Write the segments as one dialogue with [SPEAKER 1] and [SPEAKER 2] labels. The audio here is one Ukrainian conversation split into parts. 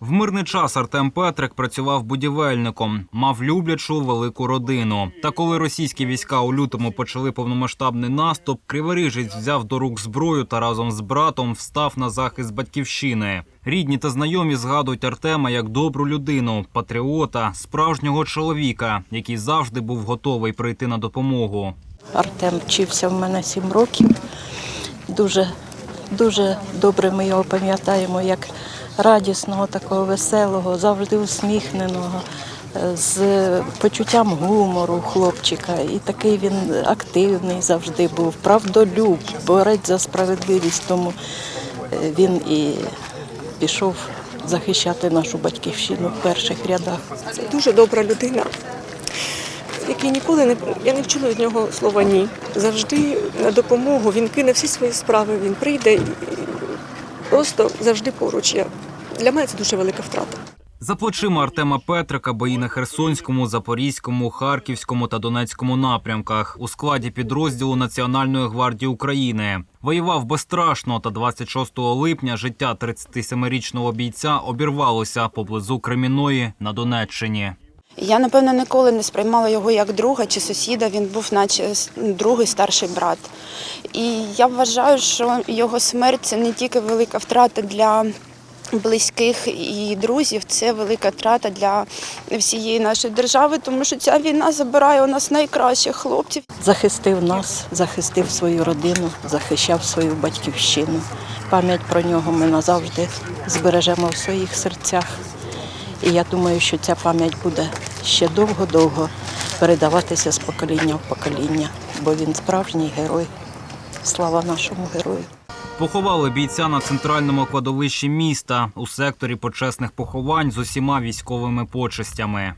[SPEAKER 1] В мирний час Артем Петрик працював будівельником, мав люблячу велику родину. Та коли російські війська у лютому почали повномасштабний наступ, криворіжець взяв до рук зброю та разом з братом встав на захист батьківщини. Рідні та знайомі згадують Артема як добру людину, патріота, справжнього чоловіка, який завжди був готовий прийти на допомогу.
[SPEAKER 2] Артем вчився в мене сім років. Дуже, дуже добре ми його пам'ятаємо, як радісного, такого веселого, завжди усміхненого, е, з почуттям гумору хлопчика. І такий він активний завжди був, правдолюб, борець за справедливість. Тому е, він і пішов захищати нашу батьківщину в перших рядах.
[SPEAKER 3] Це дуже добра людина, який ніколи не я не вчула від нього слова ні. Завжди на допомогу він кине всі свої справи, він прийде просто завжди поруч. Я для мене це дуже велика втрата.
[SPEAKER 1] За плечима Артема Петрика бої на Херсонському, Запорізькому, Харківському та Донецькому напрямках у складі підрозділу Національної гвардії України. Воював безстрашно, та 26 липня життя 37-річного бійця обірвалося поблизу Креміної на Донеччині.
[SPEAKER 4] Я напевно ніколи не сприймала його як друга чи сусіда. Він був, наче другий старший брат. І я вважаю, що його смерть це не тільки велика втрата для близьких і друзів, це велика втрата для всієї нашої держави, тому що ця війна забирає у нас найкращих хлопців.
[SPEAKER 2] захистив нас, захистив свою родину, захищав свою батьківщину. Пам'ять про нього ми назавжди збережемо в своїх серцях. І я думаю, що ця пам'ять буде ще довго-довго передаватися з покоління в покоління, бо він справжній герой. Слава нашому герою!
[SPEAKER 1] Поховали бійця на центральному кладовищі міста у секторі почесних поховань з усіма військовими почестями.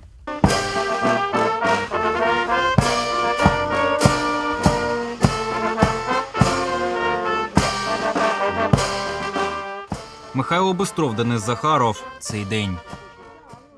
[SPEAKER 1] Михайло Бистров, Денис Захаров. Цей день.